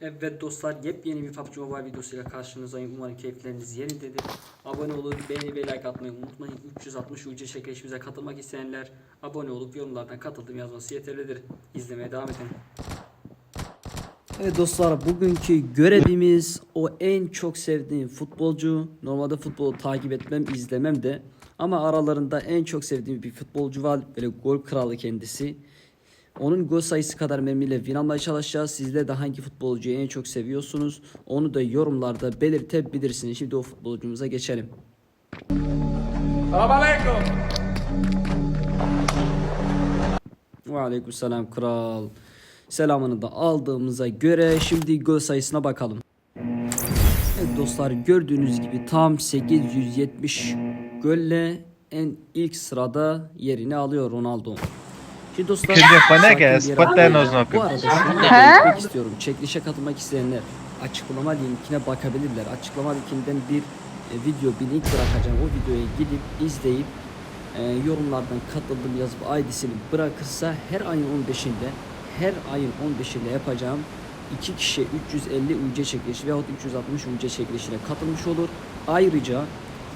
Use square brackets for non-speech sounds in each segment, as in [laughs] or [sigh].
Evet dostlar yepyeni bir PUBG Mobile videosuyla karşınızdayım. Umarım keyifleriniz yerindedir. Abone olup beğeni ve like atmayı unutmayın. 360 UC çekilişimize katılmak isteyenler abone olup yorumlardan katıldım yazması yeterlidir. İzlemeye devam edin. Evet dostlar bugünkü görevimiz o en çok sevdiğim futbolcu. Normalde futbolu takip etmem, izlemem de. Ama aralarında en çok sevdiğim bir futbolcu var. Böyle gol kralı kendisi. Onun gol sayısı kadar mermiyle win almaya çalışacağız. Sizler de hangi futbolcuyu en çok seviyorsunuz? Onu da yorumlarda belirtebilirsiniz. Şimdi o futbolcumuza geçelim. Salam alaikum. Ve aleykümselam kral. Selamını da aldığımıza göre şimdi gol sayısına bakalım. Evet dostlar gördüğünüz gibi tam 870 golle en ilk sırada yerini alıyor Ronaldo. Şimdi dostlar alalım. ağzına Bu arada şunu da belirtmek istiyorum. Çekilişe katılmak isteyenler açıklama linkine bakabilirler. Açıklama linkinden bir e, video bir link bırakacağım. O videoya gidip izleyip e, yorumlardan katıldım yazıp ID'sini bırakırsa her ayın 15'inde her ayın 15'inde yapacağım iki kişi 350 UC çekilişi veyahut 360 UC çekilişine katılmış olur. Ayrıca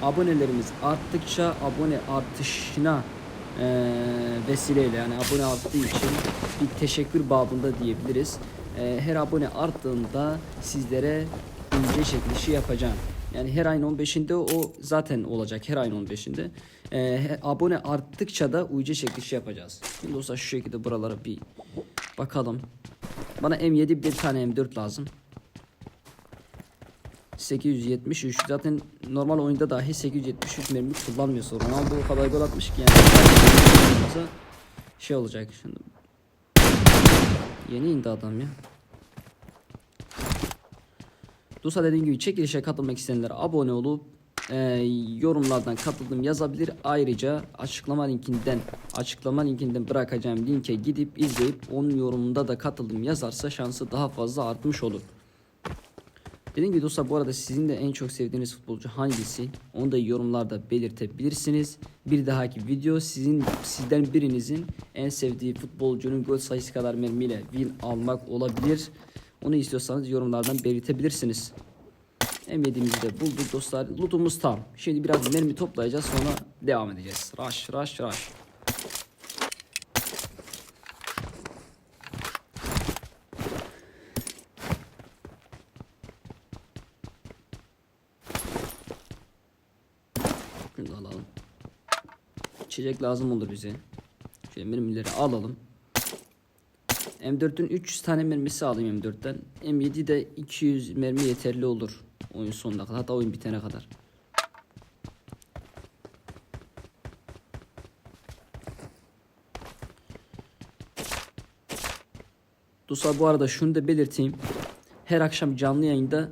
abonelerimiz arttıkça abone artışına vesileyle yani abone arttığı için bir teşekkür babında diyebiliriz. E, her abone arttığında sizlere UC çekilişi yapacağım. Yani her ayın 15'inde o zaten olacak her ayın 15'inde. E, he- abone arttıkça da UC çekilişi yapacağız. Şimdi dostlar şu şekilde buralara bir bakalım. Bana M7 bir tane M4 lazım. 873 zaten normal oyunda dahi 873 mermi kullanmıyorsa Ronaldo o kadar gol atmış ki yani. Şey olacak şimdi. Yeni indi adam ya. Dusa dediğim gibi çekilişe katılmak isteyenler abone olup e, yorumlardan katıldım yazabilir. Ayrıca açıklama linkinden açıklama linkinden bırakacağım linke gidip izleyip onun yorumunda da katıldım yazarsa şansı daha fazla artmış olur. Dediğim gibi dostlar bu arada sizin de en çok sevdiğiniz futbolcu hangisi? Onu da yorumlarda belirtebilirsiniz. Bir dahaki video sizin sizden birinizin en sevdiği futbolcunun gol sayısı kadar mermiyle win almak olabilir. Onu istiyorsanız yorumlardan belirtebilirsiniz. Emredimizi de bulduk dostlar. Lootumuz tam. Şimdi biraz mermi toplayacağız sonra devam edeceğiz. Rush rush rush. Şunu da alalım. İçecek lazım olur bize. Şöyle mermileri alalım. M4'ün 300 tane mermisi alayım M4'ten. M7 de 200 mermi yeterli olur. Oyun sonuna kadar. Hatta oyun bitene kadar. Dostlar bu arada şunu da belirteyim. Her akşam canlı yayında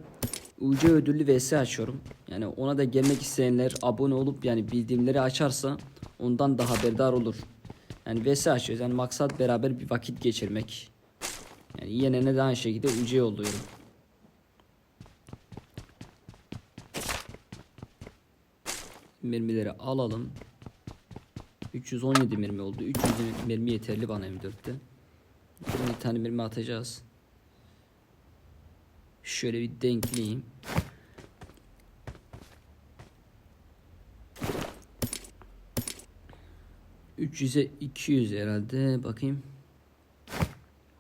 UC ödüllü vs açıyorum. Yani ona da gelmek isteyenler abone olup yani bildirimleri açarsa ondan da haberdar olur. Yani vs açıyoruz. Yani maksat beraber bir vakit geçirmek. Yani yenene de aynı şekilde UC oluyorum. Mermileri alalım. 317 mermi oldu. 300 mermi yeterli bana M4'te. Bir tane mermi atacağız. Şöyle bir denkleyeyim. ...300'e 200 herhalde. Bakayım.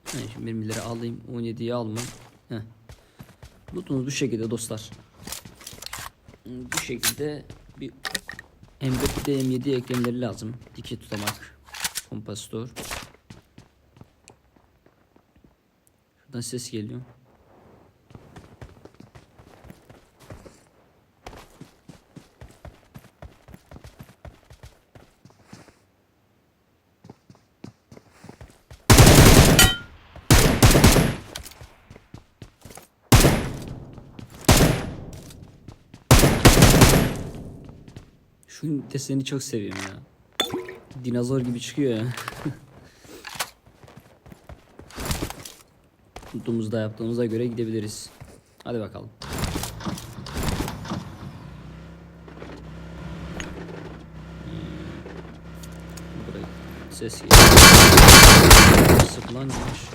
Ha, şimdi mermileri alayım. 17'yi alma. Heh. Bu şekilde dostlar. Bu şekilde bir M4'de M7 eklemleri lazım. Dike tutamak. Kompasitör. Şuradan ses geliyor. Desenini çok seviyorum ya. Dinozor gibi çıkıyor ya. [laughs] Tutumuzda yaptığımıza göre gidebiliriz. Hadi bakalım. Buraya ses geliyor. Sıkılan yavaş.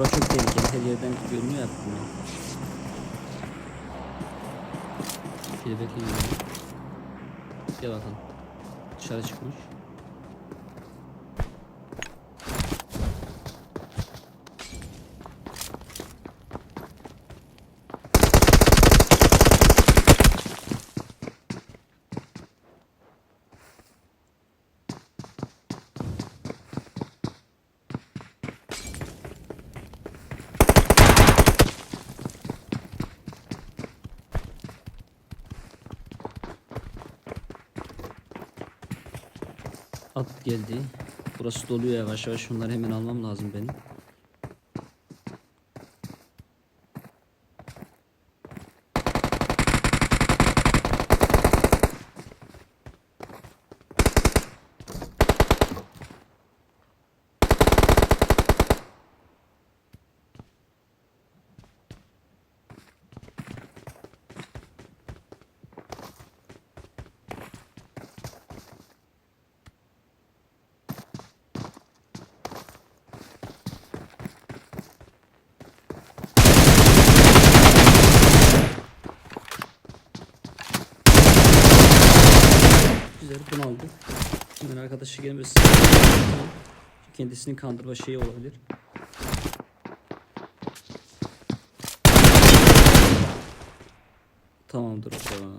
Burası çok tehlikeli. Görünüyor ya bunlar. Kelebek. Gel bakalım. Dışarı çıkmış. At geldi. Burası doluyor yavaş yavaş. Şunları hemen almam lazım benim. Güzel bunu aldık. Hemen arkadaşı gelmesin. Kendisini kandırma şeyi olabilir. Tamamdır o zaman.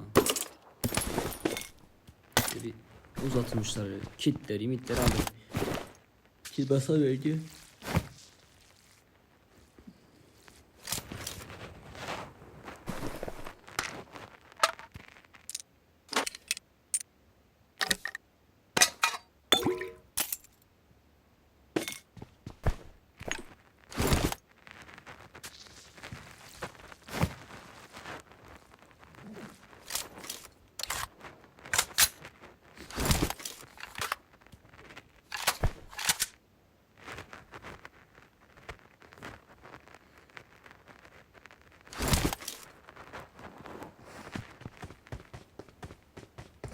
Bir uzatmışlar. Kitleri, mitleri aldık. Kit basa verdi.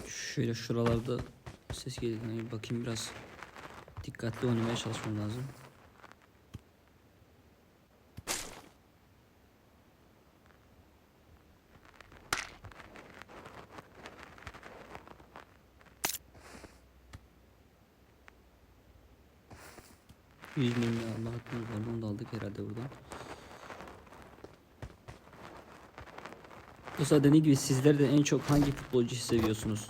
Şöyle şuralarda ses geliyor. Yani bakayım biraz dikkatli oynamaya çalışmam lazım. Yüz milyon Allah hakkımız var. Onu da aldık herhalde buradan. Dostlar dediğim gibi sizler de en çok hangi futbolcuyu seviyorsunuz?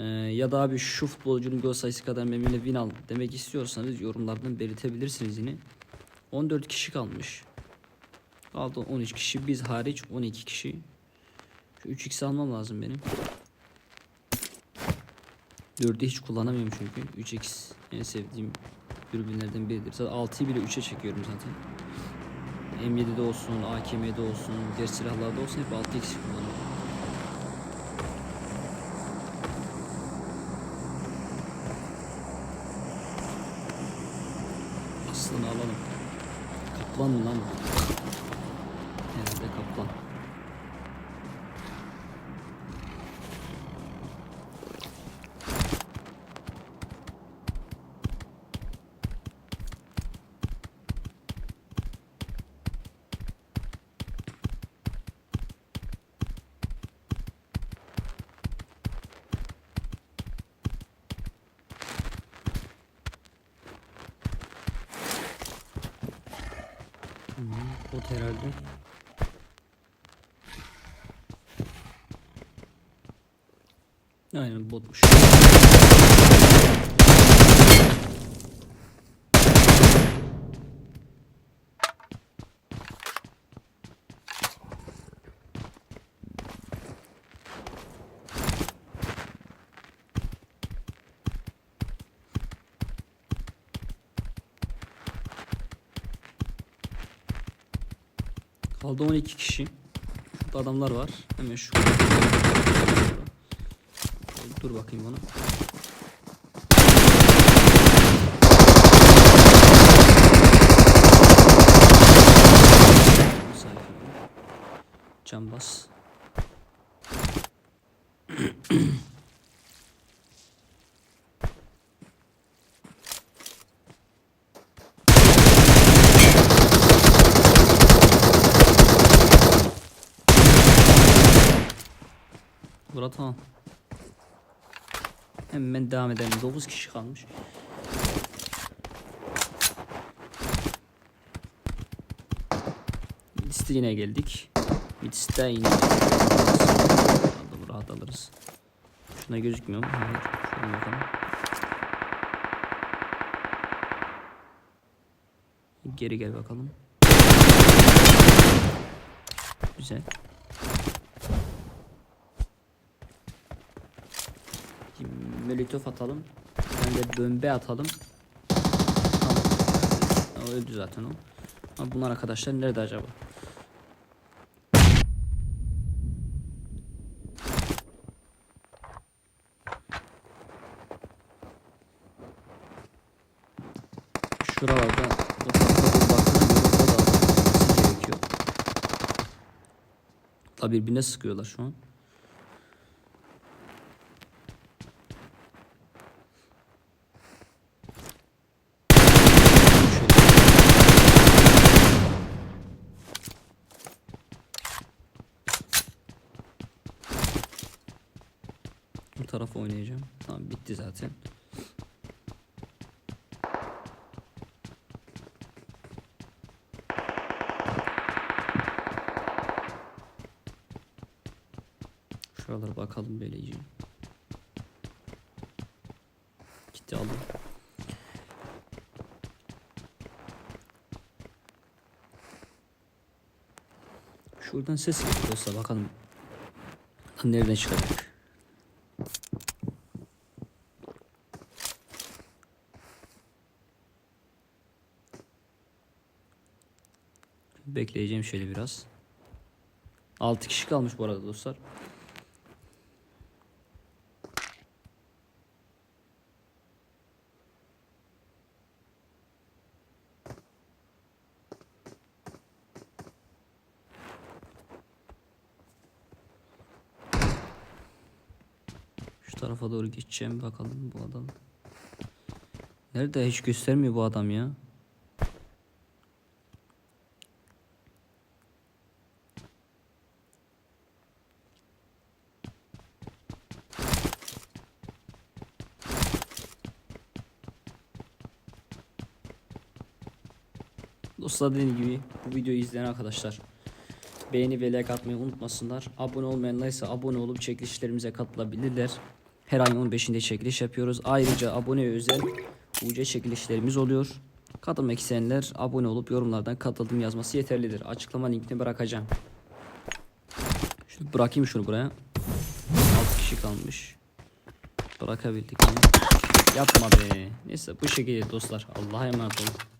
Ee, ya da abi şu futbolcunun gol sayısı kadar memnunle win al demek istiyorsanız yorumlardan belirtebilirsiniz yine. 14 kişi kalmış. Kaldı 13 kişi biz hariç 12 kişi. Şu 3x almam lazım benim. 4'ü hiç kullanamıyorum çünkü. 3x en sevdiğim dürbünlerden biridir. Zaten 6'yı bile 3'e çekiyorum zaten. M7'de olsun, AKM'de olsun, diğer silahlarda olsun hep 6x kullanıyorum. Kurban lan. Bot herhalde. Aynen botmuş. Kaldı 12 kişi. Şurada adamlar var. Hemen şu. Dur bakayım bana. Can bas. Tamam. Hemen devam edelim. 9 kişi kalmış. Midiste yine geldik. Midiste yine Burada rahat alırız. Şuna gözükmüyor mu? Hayır. Şuna. Geri gel bakalım. Güzel. Şimdi Molotof atalım. Ben de bömbe atalım. Tamam. Öldü zaten o. Ama bunlar arkadaşlar nerede acaba? Şuralarda o tarafa bir baktığına göre o da atılması gerekiyor. Tabi birbirine sıkıyorlar şu an. Şöyle. Bu tarafa oynayacağım. Tamam bitti zaten. Şuralara bakalım böylece. Gitti aldım. Şuradan ses geliyor olsa bakalım. Nereden çıkacak? Bekleyeceğim şöyle biraz. 6 kişi kalmış bu arada dostlar. Şu tarafa doğru geçeceğim bakalım bu adam. Nerede hiç göstermiyor bu adam ya. Dostlar dediğim gibi bu videoyu izleyen arkadaşlar beğeni ve like atmayı unutmasınlar. Abone olmayanlar ise abone olup çekilişlerimize katılabilirler. Her ayın 15'inde çekiliş yapıyoruz. Ayrıca abone özel UC çekilişlerimiz oluyor. Katılmak isteyenler abone olup yorumlardan katıldım yazması yeterlidir. Açıklama linkini bırakacağım. Şunu bırakayım şunu buraya. 6 kişi kalmış. Bırakabildik mi? Yapma be. Neyse bu şekilde dostlar. Allah'a emanet olun.